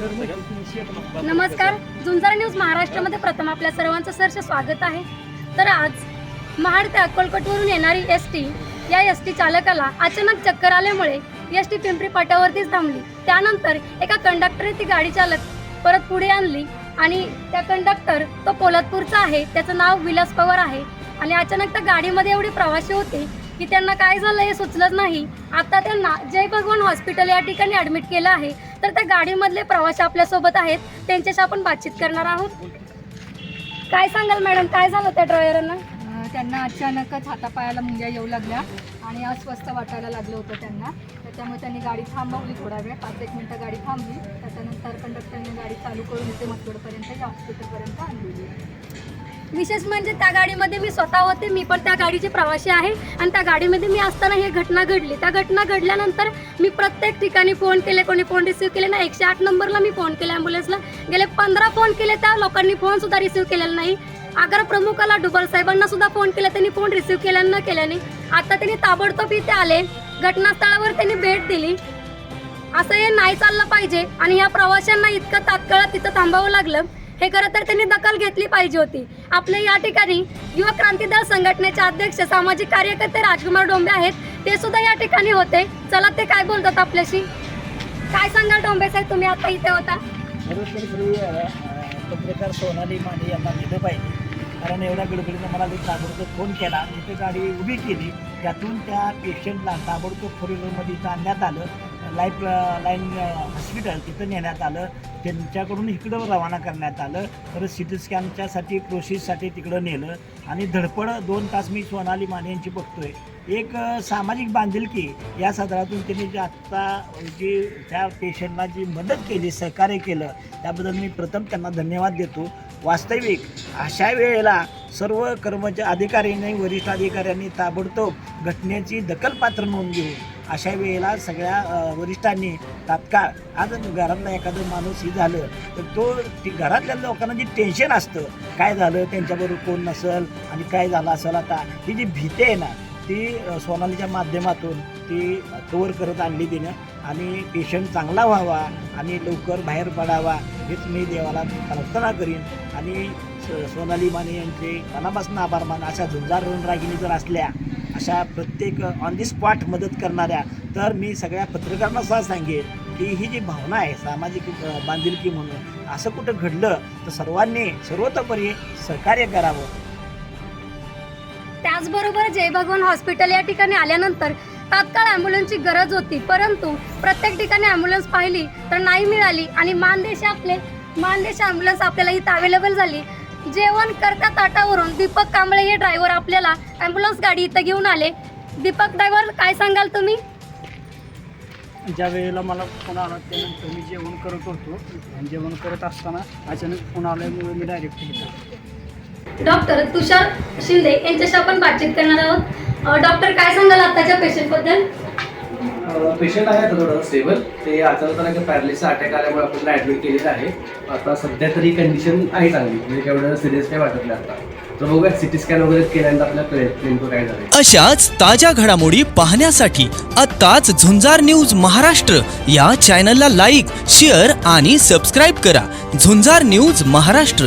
नमस्कार. जुंजार न्यूज महाराष्ट्रामध्ये प्रथम आपल्या सर्वांचं सरच स्वागत आहे. तर आज महाड ते अक्कलकोटवरून येणारी एस टी या एस टी चालकाला अचानक चक्कर आल्यामुळे एस टी पिंपरी पाट्यावरतीच थांबली. त्यानंतर एका कंडक्टरने ती गाडी चालक परत पुढे आणली आणि त्या कंडक्टर तो पोलादपूरचा आहे त्याचं नाव विलास पवार आहे. आणि अचानक त्या गाडीमध्ये एवढे प्रवासी होते की त्यांना काय झालं हे सुचलंच नाही. आता त्यांना जय भगवान हॉस्पिटल या ठिकाणी ॲडमिट केलं आहे. तर त्या गाडीमधले प्रवासी आपल्यासोबत आहेत. त्यांच्याशी आपण बातचीत करणार आहोत. काय सांगाल मॅडम? काय झालं त्या ड्रायव्हरांना? त्यांना अचानकच हातापायाला मुंग्या येऊ लागल्या आणि अस्वस्थ वाटायला लागलं होतं त्यांना. त्याच्यामुळे त्यांनी गाडी थांबवली थोडा वेळ पाच एक मिनटं गाडी थांबली. त्याच्यानंतर कंडक्टरने गाडी चालू करून इथे मतगडपर्यंत या हॉस्पिटलपर्यंत आणली. विशेष म्हणजे त्या गाडीमध्ये मी स्वतः होते मी पण त्या गाडीचे प्रवासी आहे आणि त्या गाडीमध्ये मी असताना ही घटना घडली. त्या घटना घडल्यानंतर मी प्रत्येक ठिकाणी फोन केले कोणी फोन रिसिव्ह केले नाही. एकशे आठ नंबरला मी फोन केला ॲम्ब्युलन्सला. गेले पंधरा फोन केले त्या लोकांनी फोन सुद्धा रिसीव्ह केलेला नाही. आगार प्रमुखाला डुबल साहेबांना सुद्धा फोन केला त्यांनी फोन रिसिव्ह केल्या न केल्याने. आता त्यांनी ताबडतोब इथे आले घटनास्थळावर त्यांनी भेट दिली. असं हे नाही चाललं पाहिजे आणि या प्रवाशांना इतकं तात्काळ तिथं थांबावं लागलं. हे खरं तर त्यांनी दखल घेतली पाहिजे होती. आपल्या या ठिकाणी युवक क्रांती दल संघटनेचे अध्यक्ष सामाजिक कार्यकर्ते राजकुमार डोंबे आहेत. ते सुद्धा या ठिकाणी होते. चला ते काय बोलतात आपल्याशी? काय सांगाल डोंबे साहेब? तुम्ही आता इथे होता. पत्रकार सोनाली माने यांना नेलं पाहिजे. कारण एवढ्या गडबडीनं मला ताबडतोब फोन केला तिथे गाडी उभी केली. त्यातून त्या पेशंटला ताबडतोब फोर व्हीलरमध्ये इथं आणण्यात आलं. लाईफ लाईन हॉस्पिटल तिथं नेण्यात आलं. त्यांच्याकडून इकडं रवाना करण्यात आलं. तर सी टी स्कॅनच्यासाठी प्रोसेससाठी तिकडं नेलं. आणि धडपड दोन तास मी सोनाली माने यांची बघतोय. एक सामाजिक बांधिलकी या सदरातून त्यांनी जे आत्ता जी त्या पेशंटला जी मदत केली सहकार्य केलं त्याबद्दल मी प्रथम त्यांना धन्यवाद देतो. वास्तविक अशा वेळेला सर्व कर्मचारी अधिकाऱ्यांनी वरिष्ठ अधिकाऱ्यांनी ताबडतोब घटनेची दखलपात्र नोंद घेऊन अशा वेळेला सगळ्या वरिष्ठांनी तात्काळ आज घरातला एखादं माणूस ही झालं तर तो ती घरातल्या लोकांना जी टेन्शन असतं काय झालं त्यांच्याबरोबर कोण नसल आणि काय झालं असेल आता ही जी भीती आहे ना ती सोनालीच्या माध्यमातून ती कवर करत आणली तिनं आणि पेशंट चांगला व्हावा आणि लवकर बाहेर पडावा हेच मी देवाला प्रार्थना करीन. आणि स- सोनाली माने यांचे मनापासून आभार मान अशा झुंजार रागिनी जर असल्या अशा प्रत्येक ऑन दी स्पॉट मदत करणाऱ्या तर मी सगळ्या पत्रकारांना सुद्धा सांगेन की ही जी भावना आहे सामाजिक बांधिलकी म्हणून असं कुठं घडलं तर सर्वांनी सर्वतोपरी सहकार्य करावं. त्याचबरोबर जय भगवान हॉस्पिटल या ठिकाणी आल्यानंतर तात्काळ ॲम्ब्युलन्सची गरज होती परंतु प्रत्येक ठिकाणी ॲम्ब्युलन्स पाहिली तर नाही मिळाली आणि मानदेश आपले मानदेश ॲम्ब्युलन्स आपल्याला इथं अवेलेबल झाली. जेवण करता ताटावरून. दीपक कांबळे हे ड्रायव्हर आपल्याला ॲम्ब्युलन्स गाडी इथं घेऊन आले. दीपक ड्रायव्हर काय सांगाल तुम्ही? ज्या वेळेला मला फोन आला त्यानंतर मी जेवण करत होतो. आणि जेवण करत असताना अचानक फोन आल्यामुळे मी डायरेक्ट घेतला डॉक्टर तुषार शिंदे यांच्याशी आपण बातचीत करणार आहोत. डॉक्टर काय सांगाल आताच्या पेशंटबद्दल पेशंट आहे आता थोडं स्टेबल ते अचानक पॅरलिसचा अटॅक आल्यामुळे आपण ॲडमिट केलेलं आहे. आता सध्या तरी कंडिशन आहे चांगली. म्हणजे केवढं सिरियस काही वाटत नाही आता. तर बघूया सिटी स्कॅन वगैरे केल्यानंतर आपल्याला कळेल नेमकं काय झालं अशाच ताज्या घडामोडी पाहण्यासाठी आत्ताच झुंजार न्यूज महाराष्ट्र या चॅनलला लाईक शेअर आणि सबस्क्राईब करा. झुंजार न्यूज महाराष्ट्र.